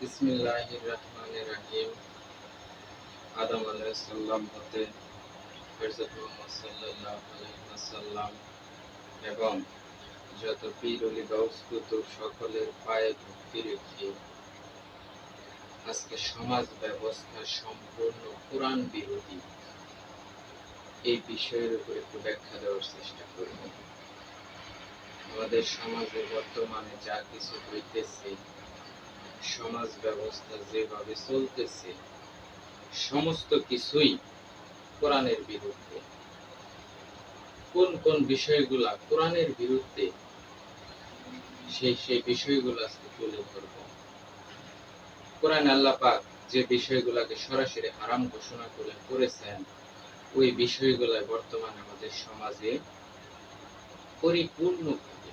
রহমানির রহিম। আদম হতে মুহাম্মদ সাল্লাল্লাহু আলাইহি ওয়াসাল্লাম এবং যত পীর গাউস কুতুব সকলের পায়ে ভক্তি রেখে আজকে সমাজ ব্যবস্থা সম্পূর্ণ কোরআন বিরোধী। এই বিষয়ের উপর একটু ব্যাখ্যা দেওয়ার চেষ্টা করব। আমাদের সমাজে বর্তমানে যা কিছু হইতেছে সমাজ ব্যবস্থা যেভাবে চলতেছে, সমস্ত কিছুই কোরআনের বিরুদ্ধে। কোন কোন বিষয়গুলা কোরআনের বিরুদ্ধে, সেই সেই বিষয়গুলো আজকে তুলে ধরব। কোরআন আল্লাহ পাক যে বিষয়গুলোকে সরাসরি হারাম ঘোষণা করে করেছেন, ওই বিষয়গুলো বর্তমানে আমাদের সমাজে পরিপূর্ণভাবে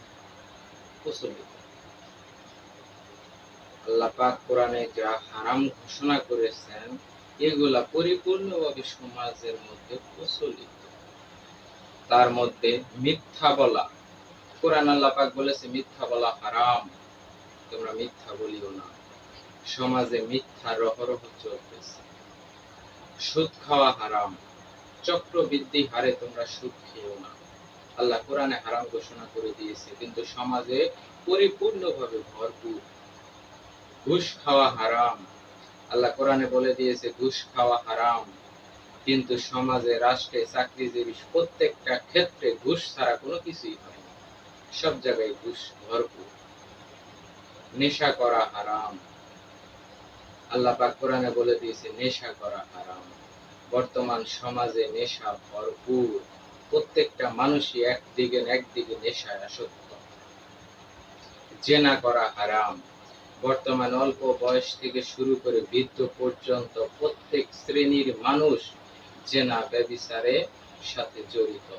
প্রচলিত। আল্লাহ পাক কোরআনে যা হারাম ঘোষণা করেছেন, এগুলা পরিপূর্ণভাবে সমাজের মধ্যে প্রচলিত। তার মধ্যে মিথ্যা বলা, কোরআন আল্লাহ পাক বলেছে মিথ্যা বলা হারাম, তোমরা মিথ্যা বলিও না। সমাজে মিথ্যা রহরহ চলতেছে। সুদ খাওয়া হারাম, চক্রবৃদ্ধি হারে তোমরা সুদ খেও না। আল্লাহ কোরআনে হারাম ঘোষণা করে দিয়েছে, কিন্তু সমাজে পরিপূর্ণভাবে ভরপুর ঘুষ খাওয়া হারাম। আল্লাহ কোরআনে বলে দিয়েছে, ঘুষ খাওয়া হারাম। কিন্তু সমাজে, রাষ্ট্রে, চাকরিজীবী প্রত্যেকটা ক্ষেত্রে ঘুষ ছাড়া কোনো কিছুই হয় সব জায়গায় ঘুষ ভরপুর। নেশা করা হারাম। আল্লাহ পাক কোরআনে বলে দিয়েছে, নেশা করা হারাম। বর্তমান সমাজে নেশা ভরপুর। প্রত্যেকটা মানুষই একদিকে একদিকে নেশায় আসক্ত। জেনা করা হারাম। বর্তমান অল্প বয়স থেকে শুরু করে বৃদ্ধ পর্যন্ত প্রত্যেক শ্রেণির মানুষ জেনা ব্যবিচারে সাথে জড়িত।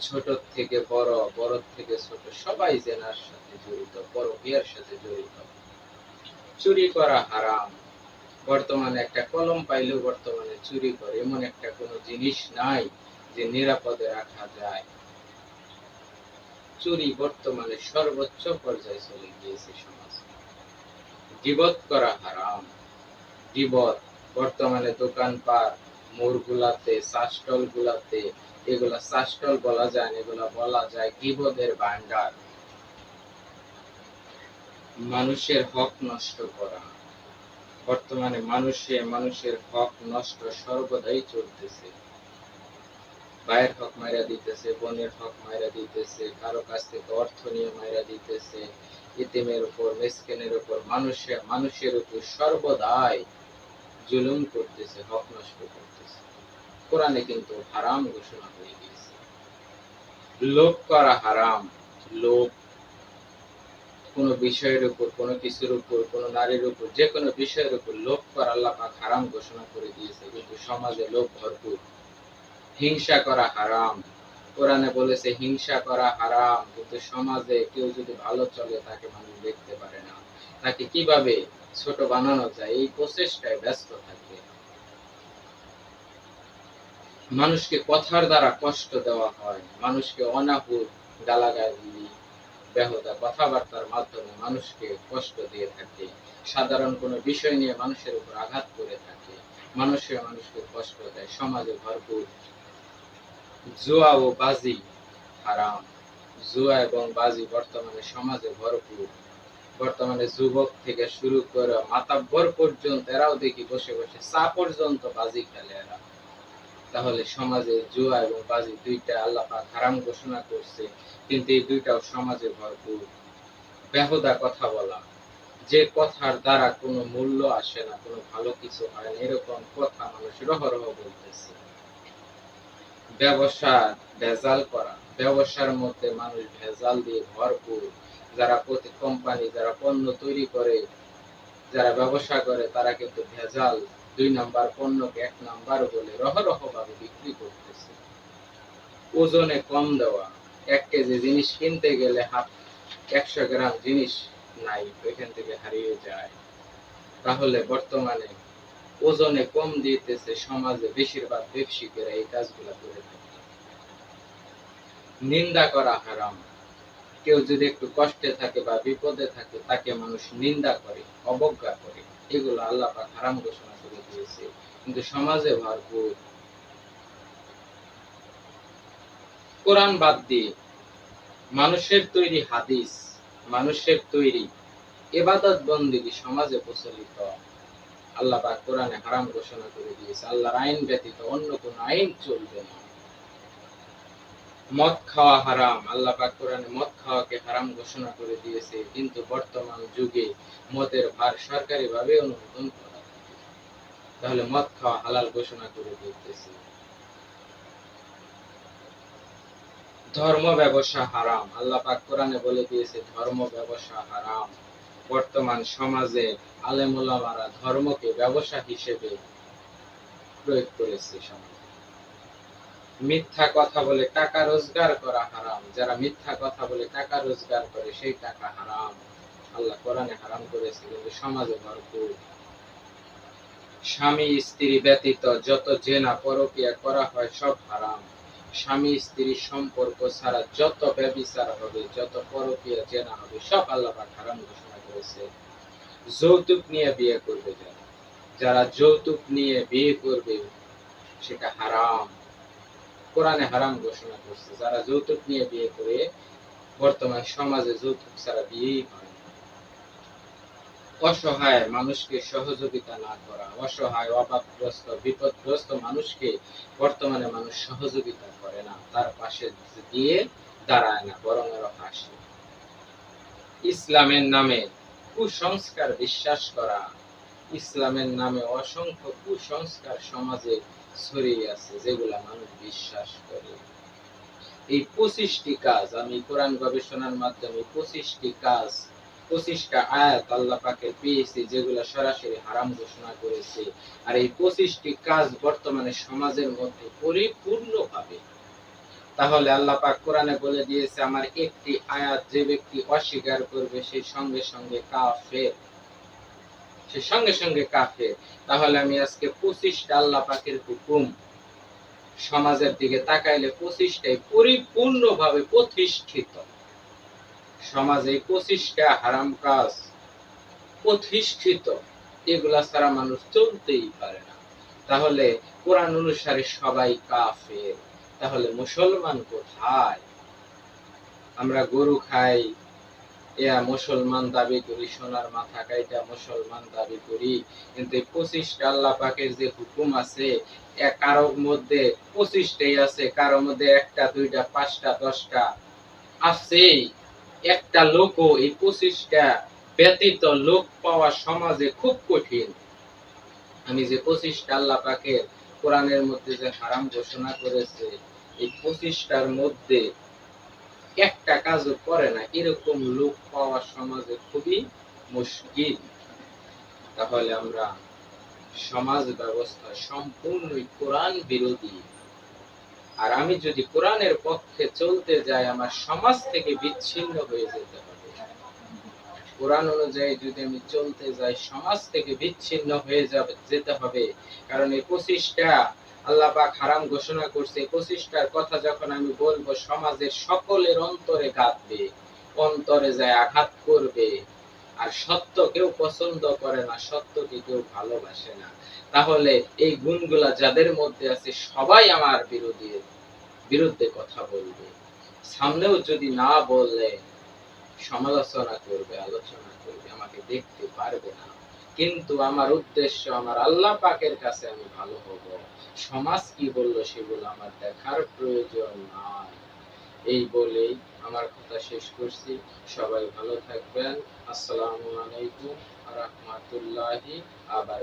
ছোট থেকে বড় বড় থেকে ছোট, সবাই জেনার সাথে জড়িত, বড় বিয়ার সাথে জড়িত। চুরি করা হারাম। বর্তমানে একটা কলম পাইলেও বর্তমানে চুরি করে, এমন একটা কোনো জিনিস নাই যে নিরাপদে রাখা যায়। চুরি বর্তমানে সর্বোচ্চ পর্যায়ে চলে গিয়েছে সমাজ। গিবত করা হারাম। গিবত বর্তমানে দোকানপাট মোড়গুলাতে চাষটল গুলাতে এগুলা চাষটল বলা যায় না, এগুলা বলা যায় গিবদের ভান্ডার মানুষের হক নষ্ট করা। বর্তমানে মানুষে মানুষের হক নষ্ট সর্বদাই চলতেছে। ভাইয়ের হক মাইরা দিতেছে, বোনের হক মাইরা দিতেছে, কারও কাছ থেকে অর্থ নিয়ে মাইরা দিতেছে ইতিমের উপর, মেসকেনের উপর মানুষের মানুষের উপর সর্বদাই জুলুম করতেছে, হক নষ্ট করতেছে। কোরআনে কিন্তু হারাম ঘোষণা হয়ে গিয়েছে। লোভ করা হারাম। লোভ কোনো বিষয়ের উপর, কোনো কিছুর উপর, কোনো নারীর উপর, যে কোনো বিষয়ের উপর লোভ করা আল্লাহ পাক হারাম ঘোষণা করে দিয়েছে। কিন্তু সমাজে লোভ ভরপুর। হিংসা করা হারাম। কোরআনে বলেছে হিংসা করা হারাম, কিন্তু সমাজে কেউ যদি ভালো চলে তাকে মানুষ দেখতে পারে না। তাকে কীভাবে ছোট বানানো যায়? এই প্রচেষ্টায় ব্যস্ত থাকে। মানুষকে কথার দ্বারা কষ্ট দেওয়া হয়। মানুষকে অনাহুর গালাগালি, বেহদা কথাবার্তার মাধ্যমে মানুষকে কষ্ট দিয়ে থাকে। সাধারণ কোনো বিষয় নিয়ে মানুষের উপর আঘাত করে থাকে। মানুষের মানুষকে কষ্ট দেয়। সমাজে ভরপুর জুয়া ও বাজি হারাম। জুয়া এবং বাজি বর্তমানে সমাজে ভরপুর। বর্তমানে যুবক থেকে শুরু করে মাতাব্বর পর্যন্ত এরাও দেখি বসে বসে চা পর্যন্ত বাজি খেলে এরা। তাহলে সমাজে জুয়া এবং বাজি দুইটা আল্লাহ হারাম ঘোষণা করছে, কিন্তু এই দুইটাও সমাজে ভরপুর। বেহুদা কথা বলা, যে কথার দ্বারা কোনো মূল্য আসে না, কোনো ভালো কিছু হয় না, এরকম কথা মানুষ রহরহ বলতেছে। ব্যবসা ভেজাল করা। ব্যবসার মধ্যে মানুষ ভেজাল দিয়ে ভরপুর। যারা প্রতি কোম্পানি যারা পণ্য তৈরি করে, যারা ব্যবসা করে, তারা কিন্তু ভেজাল দুই নাম্বার পণ্যকে এক নাম্বার বলে রহরহ ভাবে বিক্রি করতেছে। ওজনে কম দেওয়া। এক কেজি জিনিস কিনতে গেলে হাফ একশো গ্রাম জিনিস নাই, ওইখান থেকে হারিয়ে যায়। তাহলে বর্তমানে ওজনে কম দিতেছে সমাজে বেশিরভাগ ব্যবসায়ীরা এই কাজগুলো করে থাকে। নিন্দা করা হারাম। কেউ যদি একটু কষ্টে থাকে বা বিপদে থাকে, তাকে মানুষ নিন্দা করে, অবজ্ঞা করে। এগুলো আল্লাহ পাক হারাম ঘোষণা করে দিয়েছে। কিন্তু সমাজে ভরপুর। কোরআন বাদ দিয়ে মানুষের তৈরি হাদিস, মানুষের তৈরি এবাদত বন্দিগি সমাজে প্রচলিত আল্লাহ পাক কোরআনে হারাম ঘোষণা করে দিয়েছে। আল্লাহর আইন ব্যতীত অন্য কোন আইন চলবে না। মদ খাওয়া হারাম। আল্লাহ পাক কোরআনে মদ খাওয়াকে হারাম ঘোষণা করে দিয়েছে। কিন্তু বর্তমান যুগে মদের ভার সরকারি ভাবে অনুমোদন করা তাহলে মদ খাওয়া হালাল ঘোষণা করে দিতেছে। ধর্ম ব্যবসা হারাম। আল্লাহ পাক কোরআনে বলে দিয়েছে, ধর্ম ব্যবসা হারাম। বর্তমান সমাজে আলেমুলামারা ধর্মকে ব্যবসা হিসেবে প্রয়োগ করেছে মিথ্যা কথা বলে টাকা রোজগার করা হারাম। যারা মিথ্যা কথা বলে টাকা রোজগার করে, সেই টাকা হারাম। আল্লাহ কোরআনে হারাম করেছে, কিন্তু সমাজে ভরপুর। স্বামী, স্ত্রী ব্যতীত যত জেনা পরকিয়া করা হয় সব হারাম। স্বামী স্ত্রীর সম্পর্ক ছাড়া যত ব্যবিচার হবে, যত পরকিয়া জেনা হবে, সব আল্লাহ হারাম ঘোষণা করেছে যৌতুক নিয়ে বিয়ে করবে যারা যারা যৌতুক নিয়ে বিয়ে করবে, সেটা হারাম। কোরআনে হারাম ঘোষণা করছে, যারা যৌতুক নিয়ে বিয়ে করে, বর্তমান সমাজে যৌতুক ছাড়া বিয়েই হয় অসহায় মানুষকে সহযোগিতা না করা, অসহায় অভাবগ্রস্ত বিপদগ্রস্ত মানুষকে বর্তমানে মানুষ সহযোগিতা করে না, তার পাশে দিয়ে দাঁড়ায় না, বরং হাসে ইসলামের নামে কুসংস্কার বিশ্বাস করা। ইসলামের নামে অসংখ্য কুসংস্কার সমাজে ছড়িয়ে আছে যেগুলা মানুষ বিশ্বাস করে। এই পঁচিশটি কাজ, আমি কোরআন গবেষণার মাধ্যমে পঁচিশটি কাজ, পঁচিশটা আয়াত আল্লাহ পাকে পেয়েছি যেগুলা সরাসরি হারাম ঘোষণা করেছে। আর এই পঁচিশটি কাজ বর্তমানে সমাজের মধ্যে পরিপূর্ণভাবে তাহলে আল্লাহ পাক কোরআনে বলে দিয়েছে, আমার একটি আয়াত যে ব্যক্তি অস্বীকার করবে সেই সঙ্গে সঙ্গে কাফের। সে সঙ্গে সঙ্গে কাফের। তাহলে আমি আজকে পঁচিশটা আল্লাহ পাকের হুকুম সমাজের দিকে তাকাইলে পঁচিশটাই পরিপূর্ণভাবে প্রতিষ্ঠিত। সমাজে পঁচিশটা হারাম কাজ প্রতিষ্ঠিত। এগুলা ছাড়া মানুষ চলতেই পারে না। তাহলে কোরআন অনুসারে সবাই কাফের। তাহলে মুসলমান কোথায়? আমরা গরু খাই, এয়া মুসলমান দাবি করি, সোনার মাথা কাইটা মুসলমান দাবি করি। কিন্তু পঁচিশটা আল্লাহ পাকের যে হুকুম আছে, এ কারোর মধ্যে পঁচিশটাই আছে, কারোর মধ্যে একটা, দুইটা, পাঁচটা, দশটা আছে একটা লোকও এই পঁচিশটা ব্যতীত লোক পাওয়া সমাজে খুব কঠিন। আমি যে পঁচিশটা আল্লাহ পাকের কোরআনের মধ্যে যে হারাম ঘোষণা করেছে, এই পঁচিশটার মধ্যে একটা কাজও করে না। এরকম লোক পাওয়া সমাজে খুবই মুশকিল। তাহলে আমরা সমাজ ব্যবস্থা সম্পূর্ণই কোরআন বিরোধী। আর আমি যদি কোরআনের পক্ষে চলতে যাই, আমার সমাজ থেকে বিচ্ছিন্ন হয়ে যেতে হবে কোরআন অনুযায়ী যদি আমি চলতে যাই, সমাজ থেকে বিচ্ছিন্ন হয়ে যাবে, যেতে হবে। কারণ এই পঁচিশটা আল্লাহ পাক হারাম ঘোষণা করছে। পঁচিশটার কথা যখন আমি বলব, সমাজের সকলের অন্তরে গাঁথবে অন্তরে যায় আঘাত করবে। আর সত্য কেউ পছন্দ করে না, সত্যকে কেউ ভালোবাসে না। তাহলে এই গুণগুলা যাদের মধ্যে আছে, সবাই আমার বিরোধী বিরুদ্ধে কথা বলবে। সামনেও যদি না বললে সমালোচনা করবে, আলোচনা করবে, আমাকে দেখতে পারবে না। কিন্তু আমার উদ্দেশ্য, আমার আল্লাহ পাকের কাছে আমি ভালো হব। সমাজ কি বলল সেগুলো আমার দেখার প্রয়োজন নয় এই বলেই আমার কথা শেষ করছি। সবাই ভালো থাকবেন। আসসালামু আলাইকুম রহমতুল্লাহি আবার